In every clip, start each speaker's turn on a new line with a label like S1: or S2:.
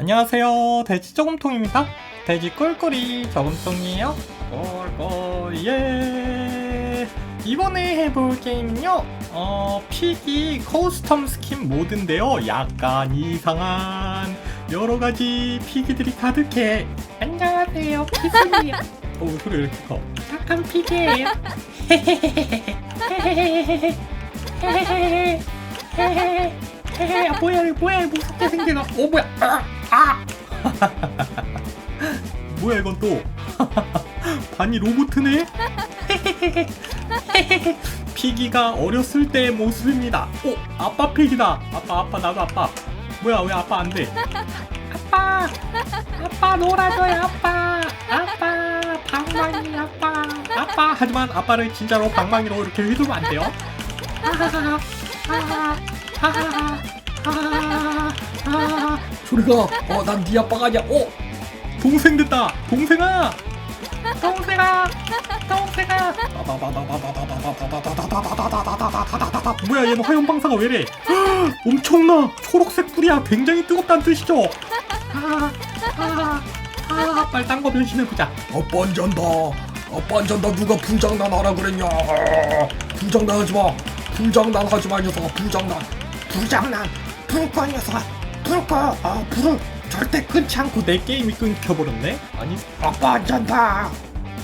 S1: 안녕하세요. 돼지 저금통입니다. 돼지 꿀꿀이 저금통이에요. 꿀꿀 예. 이번에 해볼 게임은요. 어 피기 커스텀 스킨 모드인데요. 약간 이상한 여러 가지 피기들이 가득해. 안녕하세요. 피스이에요. 어 소리 왜 이렇게 커? 착한 피기예요. 헤헤 아, 뭐야 이거 뭐야 이거 무섭게 생긴 어 뭐야 아, 아. 뭐야 이건 또? 반이 로보트네? 피기가 어렸을 때의 모습입니다. 오 아빠 피기다. 아빠 아빠 나도 아빠. 뭐야 왜 아빠 안 돼? 아빠 아빠 놀아줘요 아빠. 아빠 방망이 아빠. 아빠 하지만 아빠를 진짜로 방망이로 이렇게 휘두르면 안 돼요? 하하하 하하. 하 하하. 하 하하. 하하하 소리가. 어 난 네 아빠가 아니야. 어 동생 됐다. 동생아! 동생아! 동생아! 뭐야 얘는 화염 방사가 왜래 엄청나 초록색 불이야 굉장히 뜨겁다는 뜻이죠 아, 아, 아, 빨리 딴 거 변신해보자.
S2: 아빠 안 잔다. 아빠 안 잔다. 누가 불장난 하라 그랬냐. 불장난 하지마. 불장난 하지마 이 녀석아. 불장난.
S1: 불장난. 불꺼 녀석아 불꺼 아 불을 절대 끊지 않고 내 게임이 끊겨버렸네. 아니?
S2: 아빠 안 잔다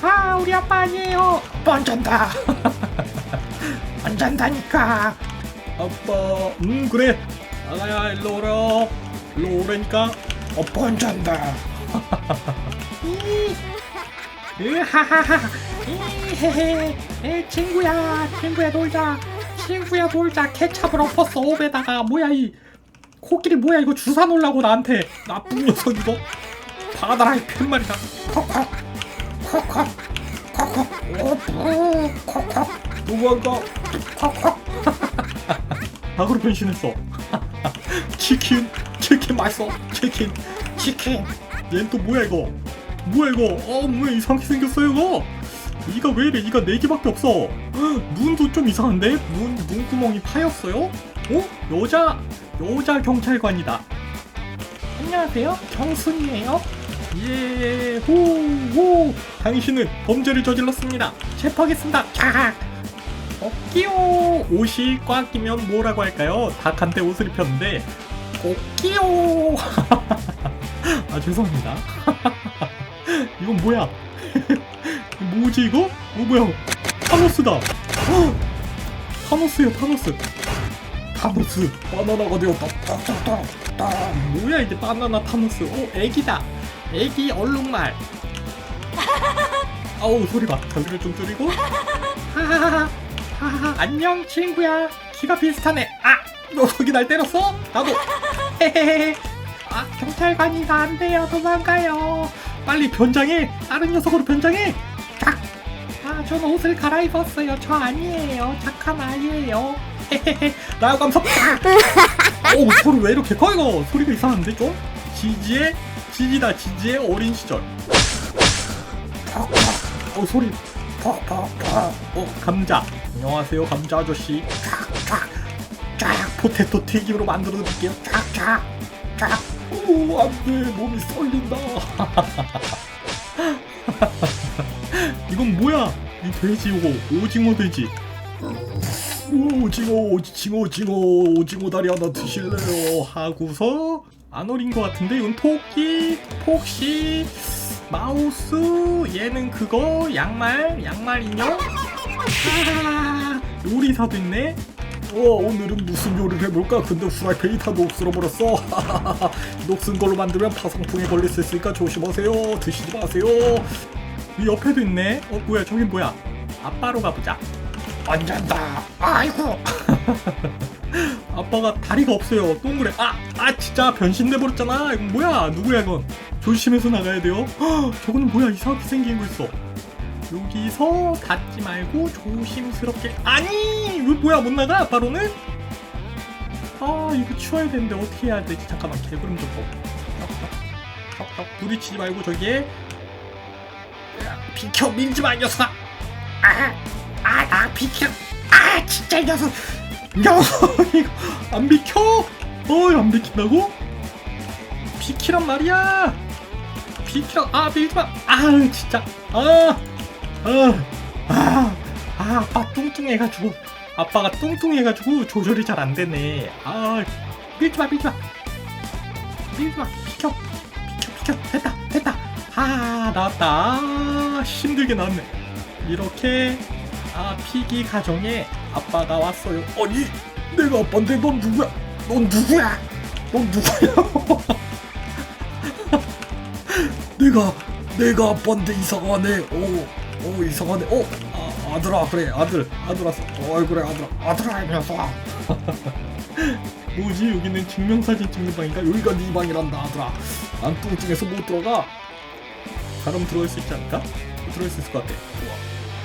S1: 아 우리 아빠 아니에요.
S2: 아빠 안 잔다
S1: 안 잔다니까. 아빠 음 그래. 아가야 일로 오라. 일로 오라니까.
S2: 아빠 안 잔다
S1: 으하하하. 이헤헤. 에 친구야 친구야 놀자. 친구야 놀자. 케찹을 엎었어 업에다가 뭐야 이 코끼리 뭐야 이거 주사 놓으려고 나한테. 나쁜 녀석 이거 받아라 이 팻말이다. 콕콕 콕콕 콕콕 오프 콕콕 누구한가 콕콕 닭으로 변신했어. 치킨. 치킨 맛있어. 치킨. 치킨. 얘는 또 뭐야 이거? 뭐야 이거? 어 뭐야 이상하게 생겼어요 이거 이가 왜 이래? 이가 네 개밖에 없어. 헉, 눈도 좀 이상한데? 눈 눈구멍이 파였어요? 어? 여자 여자 경찰관이다. 안녕하세요. 경순이에요. 예 호호. 당신은 범죄를 저질렀습니다. 체포하겠습니다. 캬. 어, 끼요. 옷이 꽉 끼면 뭐라고 할까요? 닭한테 옷을 입혔는데 꼭 끼요. 아 죄송합니다. 이건 뭐야? 뭐지 이거? 어 뭐야? 타노스다. 헉! 타노스야 타노스. 타노스.
S2: 바나나가 되었다 딱딱딱
S1: 뭐야 이게 바나나 타노스? 오 애기다. 애기 얼룩말. 아우 소리 봐. 소리를 좀 줄이고. 하하하. 하하 안녕 친구야. 키가 비슷하네. 아 녀석이 날 때렸어? 나도. 헤헤헤. 아 경찰관이다 안 돼요 도망가요. 빨리 변장해. 다른 녀석으로 변장해. 저는 옷을 갈아입었어요. 저 아니에요. 착한 아이예요. 나요 감사. 오 소리 왜 이렇게 커 이거? 소리가 이상한데 좀? 지지의 지지다 지지의 어린 시절. 어 소리.
S2: 팍팍팍
S1: 어 감자. 안녕하세요 감자 아저씨. 쫙쫙 쫙 포테토 튀김으로 만들어 드릴게요. 쫙쫙 쫙. 오 안돼 몸이 썰린다. 이건 뭐야? 이 돼지 이거 오징어 돼지.
S2: 오, 오징어 오징어 오징어 오징어 다리 하나 드실래요
S1: 하고서 안 어린 것 같은데 이건 토끼, 폭시, 마우스, 얘는 그거 양말, 양말 인형. 아, 요리사도 있네.
S2: 어 오늘은 무슨 요리를 해볼까 근데 후라이팬이 다 녹슬어버렸어 녹슨 걸로 만들면 파상풍에 걸릴 수 있으니까 조심하세요 드시지 마세요
S1: 이 옆에도 있네. 어 뭐야 저긴 뭐야? 아빠로 가보자.
S2: 안 잔다 아이고
S1: 아빠가 다리가 없어요. 동그래. 아, 아 진짜 변신돼 버렸잖아. 이건 뭐야? 누구야 이건? 조심해서 나가야 돼요. 헉, 저거는 뭐야? 이상하게 생긴 거 있어. 여기서 닿지 말고 조심스럽게. 아니, 왜 뭐야? 못 나가? 아빠로는? 아, 이거 치워야 되는데 어떻게 해야 되지? 잠깐만, 개구름 좀 봐. 턱턱 부딪히지 말고 저기에 야, 비켜 밀지 마, 이 녀석아. 아, 아, 나 비켜. 아, 진짜 이 녀석. 야, 이거 안 비켜? 어, 안 비킨다고? 비키란 말이야 비키라 아 밀지 마 아우 진짜 아, 아아 아 아, 아빠 뚱뚱해가지고 아빠가 뚱뚱해가지고 조절이 잘 안 되네 아 밀지 마 밀지 마 밀지 마 비켜 비켜 비켜 됐다 됐다 아 나왔다 아, 힘들게 나왔네 이렇게 아 피기 가정에 아빠가 왔어요
S2: 아니 내가 아빠인데 넌 누구야? 넌 누구야? 넌 누구야? 내가 내가 아빠인데 이상하네. 오, 오 이상하네. 오, 아, 아들아 그래 아들 아들 왔어. 어 그래 아들아 아들아 이 녀석아.
S1: 뭐지 여기는 증명사진 찍는 방인가
S2: 여기가 네 방이란다 아들아. 난 뚱뚱해서 못 들어가.
S1: 그럼 들어올 수 있지 않을까? 들어올 수 있을 것 같아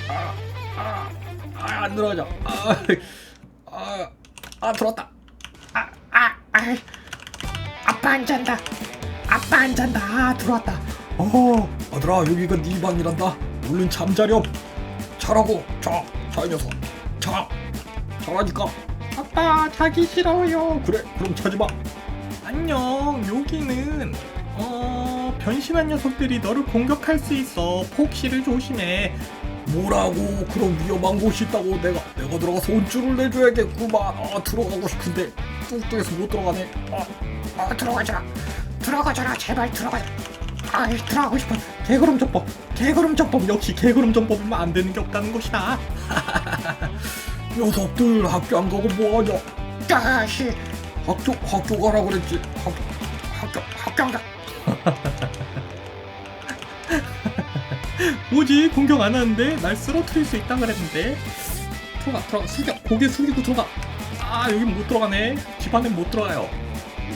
S2: 아, 아, 아, 안 들어가죠. 아, 아, 아 들어왔다.
S1: 아, 아, 아, 아빠 안 잔다. 아빠 안 잔다. 아, 들어왔다.
S2: 어, 아들아 여기가 네 방이란다. 얼른 잠자렴. 자라고. 자, 자 이 녀석. 자, 자라니까.
S1: 아빠 자기 싫어요.
S2: 그래, 그럼 자지 마.
S1: 안녕. 여기는 어 변신한 녀석들이 너를 공격할 수 있어. 폭시를 조심해.
S2: 뭐라고 그런 위험한 곳이 있다고 내가 내가 들어가서 온줄을 내줘야겠구만. 아 들어가고 싶은데 뚱뚱해서 못 들어가네. 아,
S1: 아 들어가자. 들어가자라 제발 들어가자. 아 들어가고 싶어. 개구름 전법. 개구름 전법 역시 개구름 전법이면 안 되는 게 없다는 것이다.
S2: 녀석들 학교 안 가고 뭐하냐?
S1: 자식.
S2: 학교 학교 가라 그랬지. 학,
S1: 학교 학교 안 가. 뭐지? 공격 안 하는데 날 쓰러뜨릴 수 있다 그랬는데. 들어가 들어가. 숙여 고개 숙이고 들어가. 아 여긴 못 들어가네. 집 안엔 못 들어가요.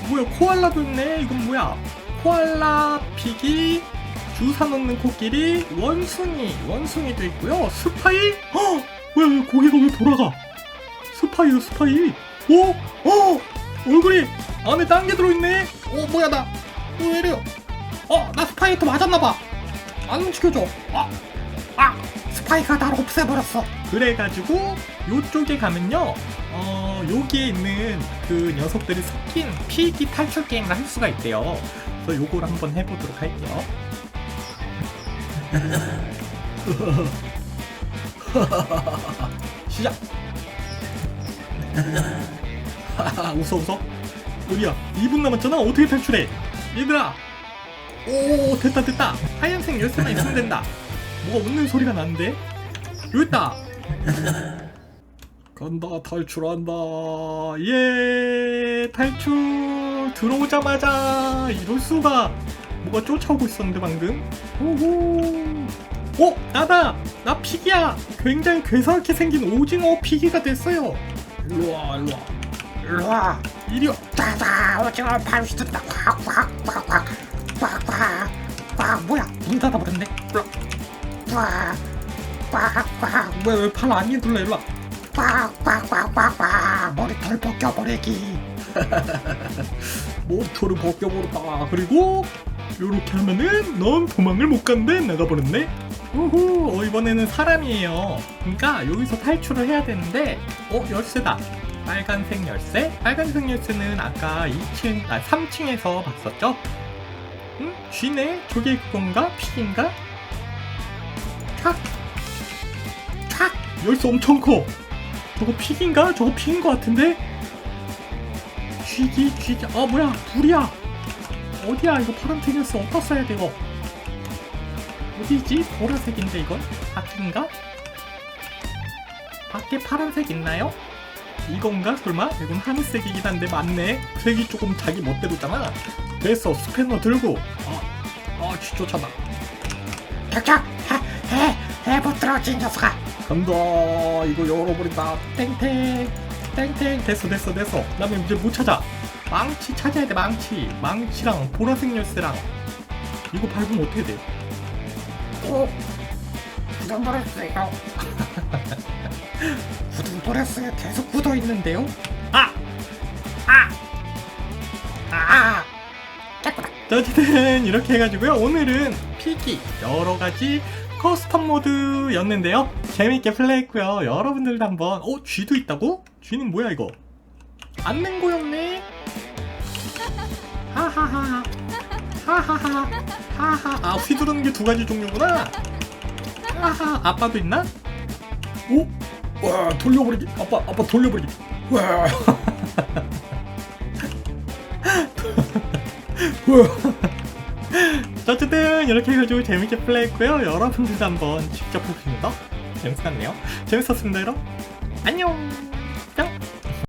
S1: 뭐야 코알라도 있네? 이건 뭐야? 코알라 피기 주사 넣는 코끼리 원숭이 원숭이도 있고요. 스파이? 어 뭐야 왜 고개가 왜 돌아가? 스파이요 스파이. 오! 어, 얼굴이 안에 딴 게 들어있네? 어 뭐야 나왜 이래요 어나 스파이한테 맞았나봐 안 움직여줘. 아, 아 스파이가 나를 없애버렸어. 그래가지고 요쪽에 가면요 어 여기에 있는 그 녀석들이 섞인 피기 탈출 게임을 할 수가 있대요. 그래서 요걸 한번 해보도록 할게요. 시작! 웃어 웃어. 우리야 2분 남았잖아. 어떻게 탈출해? 얘들아 오 됐다 됐다. 하얀색 열쇠만 있으면 된다. 뭐가 웃는 소리가 나는데? 여기 있다.
S2: 간다 탈출한다.
S1: 예 탈출 들어오자마자 이럴 수가. 뭐가 쫓아오고 있었는데 방금? 오호. 오 나다. 나 피기야. 굉장히 괴상하게 생긴 오징어 피기가 됐어요.
S2: 일로 와 일로 와.
S1: 일로와. 이리와. 자자 오징어 발휘된다. 꽉꽉꽉꽉 꽉꽉 꽉 뭐야? 문 닫아버렸네. 꽉꽉꽉꽉 뭐야 왜팔안 휘둘러? 일로와. 꽉꽉꽉꽉꽉 머리털 벗겨버리기.
S2: 모터를 벗겨버렸다.
S1: 그리고 요렇게 하면은 넌 도망을 못 간대. 나가버렸네. 우후 어, 이번에는 사람이에요. 그러니까 여기서 탈출을 해야 되는데 어 열쇠다. 빨간색 열쇠? 빨간색 열쇠는 아까 2층 아 3층에서 봤었죠 응? 쥐네 저게 그건가? 픽인가? 촥! 촥! 열쇠 엄청 커 저거 픽인가? 저거 픽인 것 같은데? 쥐기 쥐기 아 뭐야 불이야 어디야 이거 파란색이었어 어디다 써야 돼 이거 어디지? 보라색인데 이건? 밖인가? 밖에 파란색 있나요? 이건가 설마? 이건 하늘색이긴 한데 맞네 색이 조금 자기 멋대로잖아 됐어 스패너 들고 아아 쥐 쫓아다 격격 해! 해! 못 들어 진 녀석아
S2: 간다. 이거 열어버린다.
S1: 땡땡 땡땡 됐어 됐어 됐어 그 다음에 이제 뭐 찾아 망치 찾아야 돼 망치 망치랑 보라색 열쇠랑 이거 밟으면 어떻게 돼? 오 굳어버렸어요 굳어버렸어요 계속 굳어 있는데요? 아! 아! 아! 깨끗다 자 어쨌든 이렇게 해가지고요 오늘은 피기 여러 가지 커스텀 모드였는데요 재밌게 플레이했고요 여러분들도 한번 어? 쥐도 있다고? 쥐는 뭐야 이거 안맹고였네 하하하 하하하 하하
S2: 아 휘두르는 게 두 가지 종류구나
S1: 하하 아빠도 있나?
S2: 오? 와 돌려버리기. 아빠 아빠 돌려버리기. 와.
S1: 어쨌든 이렇게 해가지고 재밌게 플레이했고요. 여러분들도 한번 직접 해보시는 거 재밌었네요. 재밌었습니다 여러분. 안녕! 뿅